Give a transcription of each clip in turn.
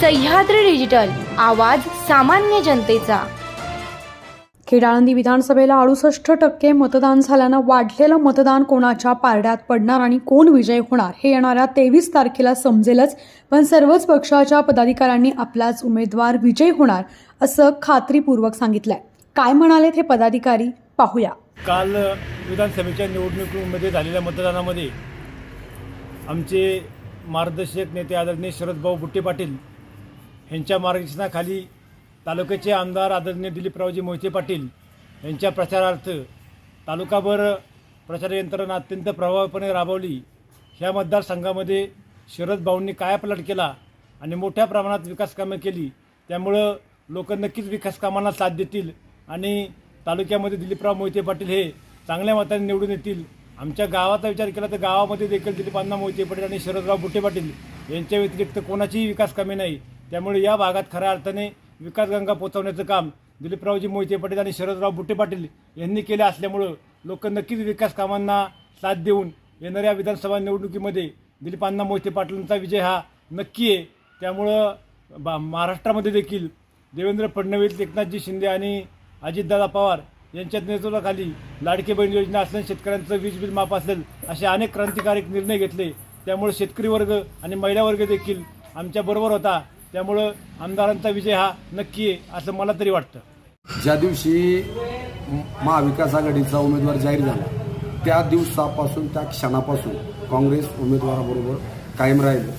Sahyadri digital आवाज सामान्य जनतेचा. खेड आळंदी विधानसभेला अडुसष्ट टक्के मतदान झाल्यानं वाढलेलं मतदान कोणाच्या पारड्यात पडणार आणि कोण विजय होणार हे येणाऱ्या तेवीस तारखेला समजेलच पण सर्वच पक्षाच्या पदाधिकाऱ्यांनी आपलाच उमेदवार विजयी होणार असं खात्रीपूर्वक सांगितलंय. काय म्हणालेत हे पदाधिकारी? पाहूया. काल विधानसभेच्या निवडणुकीमध्ये झालेल्या मतदानामध्ये आमचे मार्गदर्शक नेते आदरणीय शरदभाऊ बुट्टे पाटील यांच्या मार्गदर्शनाखाली तालुक्याचे आमदार आदरणीय दिलीपरावजी मोहिते पाटील यांच्या प्रचारार्थ तालुकाभर प्रचार यंत्रणा अत्यंत प्रभावीपणे राबवली. ह्या मतदारसंघामध्ये शरद भाऊंनी कायापलट केला आणि मोठ्या प्रमाणात विकासकामे केली त्यामुळं लोक नक्कीच विकास कामांना साथ देतील आणि तालुक्यामध्ये दिलीपराव मोहिते पाटील हे चांगल्या मताने निवडून येतील. आमच्या गावाचा विचार केला तर गावामध्ये देखील दिलीपांना मोहिते पाटील आणि शरदराव बुटे पाटील यांच्या व्यतिरिक्त कोणाचीही विकास कामे नाही. त्यामुळे या भागात खऱ्या अर्थाने विकासगंगा पोचवण्याचं काम दिलीपरावजी मोहिते पाटील आणि शरदराव बुट्टे पाटील यांनी केले असल्यामुळं लोक नक्कीच विकास कामांना साथ देऊन येणाऱ्या विधानसभा निवडणुकीमध्ये दिलीपांना मोहिते पाटलांचा विजय हा नक्की आहे. त्यामुळं बा महाराष्ट्रामध्ये देखील देवेंद्र फडणवीस एकनाथजी शिंदे आणि अजितदादा पवार यांच्या नेतृत्वाखाली लाडके बहीण योजना असेल शेतकऱ्यांचं वीज बिल माफ असेल असे अनेक क्रांतिकारक निर्णय घेतले. त्यामुळे शेतकरी वर्ग आणि महिला वर्ग देखील आमच्या बरोबर होता. त्यामुळं आमदारांचा विजय हा नक्की आहे असं मला तरी वाटतं. ज्या दिवशी महाविकास आघाडीचा उमेदवार जाहीर झाला त्या दिवसापासून त्या क्षणापासून काँग्रेस उमेदवाराबरोबर कायम राहिलं.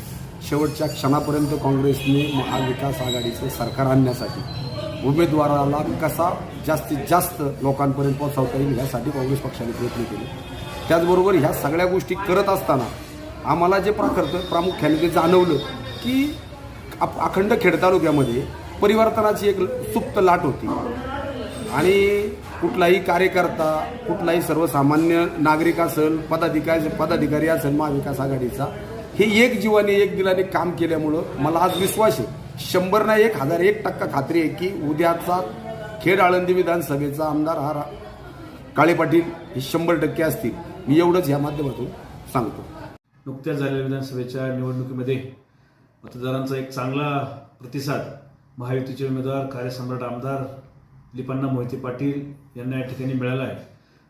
शेवटच्या क्षणापर्यंत काँग्रेसने महाविकास आघाडीचं सरकार आणण्यासाठी उमेदवाराला कसा जास्तीत जास्त लोकांपर्यंत पोहोचवता येईल यासाठी काँग्रेस पक्षाने प्रयत्न केले. त्याचबरोबर ह्या सगळ्या गोष्टी करत असताना आम्हाला जे प्राकर्त प्रामुख्याने ते जाणवलं की आप- अखंड खेड तालुक्यामध्ये परिवर्तनाची एक सुप्त लाट होती. आणि कुठलाही कार्यकर्ता कुठलाही सर्वसामान्य नागरिक असेल पदाधिकारी पदाधिकारी असेल महाविकास आघाडीचा हे एक जीवाने एक दिलाने काम केल्यामुळं मला आज विश्वास आहे. शंभर ना एक हजार एक टक्का खात्री आहे की उद्याचा खेड आळंदी विधानसभेचा आमदार हा काळे पाटील हे शंभर टक्के असतील. मी एवढंच या माध्यमातून सांगतो. नुकत्याच झालेल्या विधानसभेच्या निवडणुकीमध्ये मतदारांचा एक चांगला प्रतिसाद. महायुतीचे उमेदवार कार्यसम्राट आमदार दिलीपांना मोहिते पाटील यांना या ठिकाणी मिळाला आहे.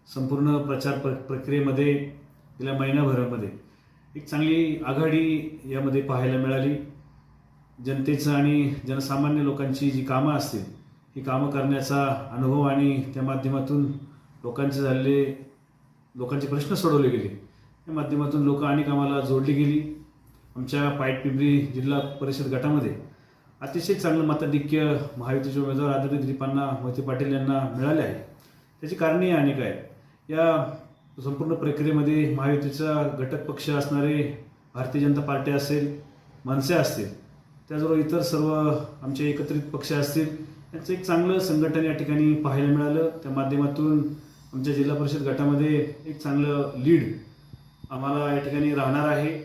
संपूर्ण प्रचार प्र प्रक्रियेमध्ये गेल्या महिनाभरामध्ये एक चांगली आघाडी यामध्ये पाहायला मिळाली. जनतेचं आणि जनसामान्य लोकांची जी कामं असतील ही कामं करण्याचा अनुभव आणि त्या माध्यमातून लोकांचे झालेले लोकांचे प्रश्न सोडवले गेले. या माध्यमातून लोक आणि कामाला जोडली गेली. आमच्या पायट पिंपरी जिल्हा परिषद गटामध्ये अतिशय चांगलं मताधिक्य महायुतीचे उमेदवार आदरणीय दिलीपांना मोहिते पाटील यांना मिळाले आहे. त्याची कारणे अनेक आहेत. या संपूर्ण प्रक्रियेमध्ये महायुतीचा घटक पक्ष असणारे भारतीय जनता पार्टी असेल मनसे असतील त्याचबरोबर इतर सर्व आमचे एकत्रित पक्ष असतील यांचं एक चांगलं संघटन या ठिकाणी पाहायला मिळालं. त्या माध्यमातून आमच्या जिल्हा परिषद गटामध्ये एक चांगलं लीड आम्हाला या ठिकाणी राहणार आहे.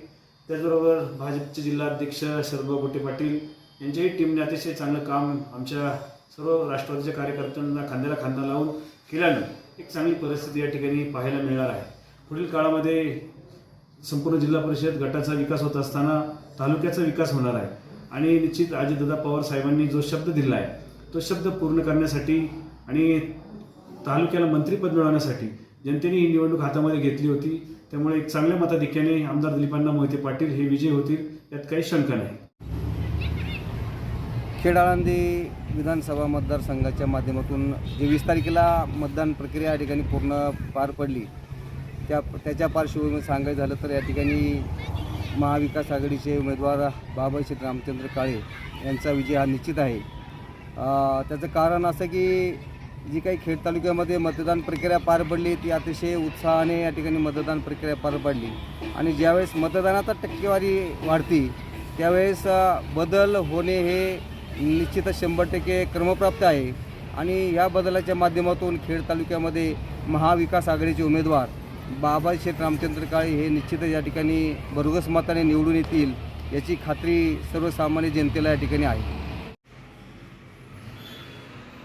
त्याचबरोबर भाजपचे जिल्हाध्यक्ष शरदभाऊ गोटे पाटील यांच्याही टीमने अतिशय चांगलं काम आमच्या सर्व राष्ट्रवादीच्या कार्यकर्त्यांना खांद्याला खांदा लावून केल्यानं एक चांगली परिस्थिती या ठिकाणी पाहायला मिळणार आहे. पुढील काळामध्ये संपूर्ण जिल्हा परिषद गटाचा विकास होत असताना तालुक्याचा विकास होणार आहे. आणि निश्चित अजितदादा पवार साहेबांनी जो शब्द दिला आहे तो शब्द पूर्ण करण्यासाठी आणि तालुक्याला मंत्रीपद मिळवण्यासाठी जनतेने ही निवडणूक हातामध्ये घेतली होती. त्यामुळे एक चांगल्या मताधिक्याने आमदार दिलीपांना मोहिते पाटील हे विजय होतील यात काही शंका नाही. खेडाळंदी विधानसभा मतदारसंघाच्या माध्यमातून जे वीस तारखेला मतदान प्रक्रिया या ठिकाणी पूर्ण पार पडली त्या त्याच्या पार्श्वभूमीवर सांगायचं झालं तर या ठिकाणी महाविकास आघाडीचे उमेदवार बाबाशेठ रामचंद्र काळे यांचा विजय हा निश्चित आहे. त्याचं कारण असं की जी काही खेड तालुक्यामध्ये मतदान प्रक्रिया पार पडली ती अतिशय उत्साहाने या ठिकाणी मतदान प्रक्रिया पार पडली. आणि ज्यावेळेस मतदानाचा टक्केवारी वाढती त्यावेळेस बदल होणे हे निश्चितच शंभर टक्के क्रमप्राप्त आहे. आणि या बदलाच्या माध्यमातून खेड तालुक्यामध्ये महाविकास आघाडीचे उमेदवार बाबा शेठ रामचंद्र काळे हे निश्चितच या ठिकाणी भरघोस मताने निवडून येतील याची खात्री सर्वसामान्य जनतेला या ठिकाणी आहे.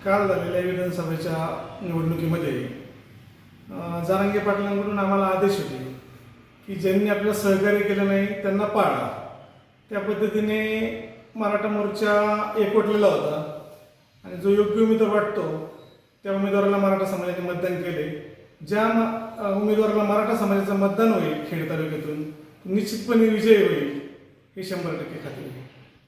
काल झालेल्या विधानसभेच्या निवडणुकीमध्ये जारंगे जारांगे पाटलांकडून आम्हाला आदेश होते की ज्यांनी आपलं सहकार्य केलं नाही त्यांना पाळा. त्या पद्धतीने मराठा मोर्चा एकवटलेला होता आणि जो योग्य उमेदवार वाटतो त्या उमेदवाराला मराठा समाजाने मतदान केले. ज्या उमेदवाराला मराठा समाजाचं मतदान होईल खेड तालुक्यातून निश्चितपणे विजय होईल हे शंभर टक्के खात्री